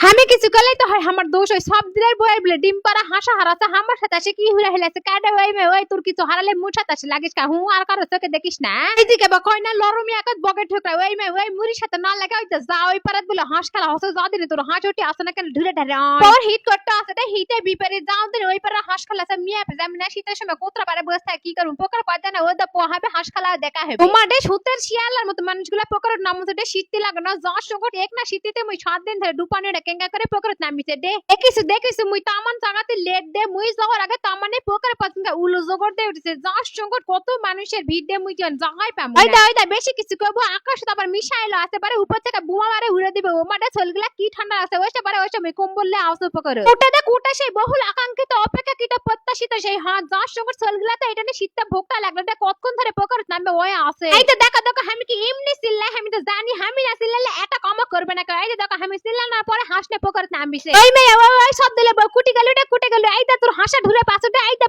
আমি কিছু কলাই তো হয়, আমার দোষ ওই সব দিনের বইয়ের বলে ডিম পারা হাসা হারাছে আমার সাথে আসে কি হুরা হেলাছে কাডে ওই মে, ওই তোর কিছু হারালে মুর আসে, লাগিস কা? হুঁ, আর কারও চোখে দেখিস না। এইদিকে বা কয় না লরমি একত বকে ঠোকরা ওই মে ওই মুরির সাথে না লাগে ওই তো যা ওই পারাত বলে হাঁস খেলা হসে যা দিনে তোর হাঁস ওটি আসে না কেন ঢুরে ঢারে পর হিট করতে আসে তা হিটে বিপারে যাও দিনে ওই পারে হাঁস খেলা আছে মিয়া পে যাম না শীতের সময় কোতরা পারে বসে থাকে কি করুম পোকার পাতা না ওদা পোহাবে হাঁস খেলা দেখা হবে। তোমারে সুতের শিয়ালার মতো মানুষগুলা পোকারের নাম মতো শীতে লাগে না যা সংকট এক না শীতে মুই সাত দিন ধরে ডুপানিটা কেঙ্গা করে পোকারত নামিছে দে। দেখিস দেখিস মুই তামান জাগাতে লেট দে মুই যাওয়ার আগে তামানে পোকার পছন্দ উলো জগর দে উঠেছে যা সংকট কত মানুষের ভিড় দে মুই কেন জাগাই পামু ওই দা ওই দা বেশি কিছু কইব আকাশ তো আবার মিশাইলো আছে পারে উপর থেকে বুমা মারে উড়ে দিবে। ও মাঠে চলগুলা কি ঠান্ডা আছে? ওইসব পারে ওইসব কম্বললে আওস উপকার ওটা দে কোটা সেই বহুল আকাঙ্ক্ষিত, অপেক্ষাকৃত, প্রত্যাশিত সেই হাত। যা সংকট চলগুলা তো এটা নিয়ে শীতটা ভোগটা লাগল দে কতক্ষণ ধরে পোকার নামবে ওই আছে? এই তো দেখো দেখো, আমি কি এমনি সিল্লাই আমি তো জানি, আমি না সিল্লালে এটা কম করবে না এই দেখো, আমি সিল্লানোর পরে হাসনে পোকার নামবিছে এই মেয়ে ওই সব দিলে কুটি গেল রে কুটি গেল। এই তোর হাসা পাশে দে এই দে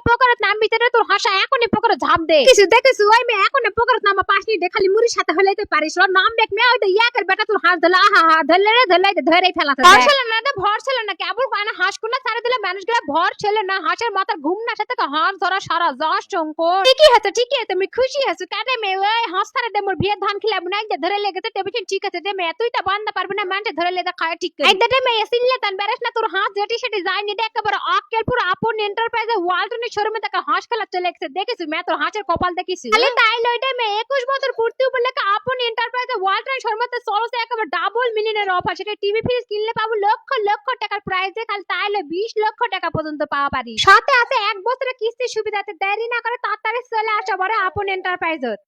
পোকার নামবিছে রে তোর হাসা এখনই পোকার ঝাপ দে। কিছু দেখিস ওই মেয়ে এখন পোকার নামা পাশনি দে খালি মুড়ির সাথে হলেই তো পারিস ওর নাম দেখ মেয়ে ওই তো ইয়াকের বেটা তোর হাঁস ধরলে। আহা হা ধরলে রে ধরলে ধরেই ফেলাতে ভর ছিল না রে ভর ছিল না কেবল কানা হাঁস কুনা ছাড়ে দিলে মানুষগুলা ভর ছিল না। হাঁসের মাথার ঘুম না সাথে তো হাঁস ধরা সারা যশ চঙ্কর। ঠিকই আছে ঠিকই আছে তুমি খুশি আছো কাটে মেয়ে ওই হাঁস ছাড়ে দে মোর বিয়ে ধান খিলাবো না। একদম ধরে লেগেছে তেমনি ঠিক আছে দে মেয়ে। তুই তো বান্ধা পারবি না মানতে ধরে লেগে খায় ঠিক করে। একদম মেয়ে সিনলে তান বেরেস না তোর হাঁস যেটি সেটি যায়নি দে একেবারে আক্কেল পুরো আপন এন্টারপ্রাইজে ওয়ালটনের শোরুমে তাকে হাঁস খেলা চলে গেছে দেখিস মেয়ে তোর হাঁসের কপাল দেখিস খালি তাই লইডে মেয়ে একুশ বছর পূর্তি উপলক্ষে আপন এন্টারপ্রাইজে ওয়ার্ল্ড ওয়ালটন শোরুমে চলছে একেবারে ডাবল মিলিয়নের অফার সেটা টিভি ফ্রিজ কিনলে পাবো লক্ষ লক্ষ টাকার প্রাইজে খালি তাই তাইলে বিশ লক্ষ টাকা পর্যন্ত পাওয়া পারি সাথে আছে এক বছরের কিস্তির সুবিধাতে দেরি না করে তাড়াতাড়ি চলে আসা বড় আপন এন্টারপ্রাইজত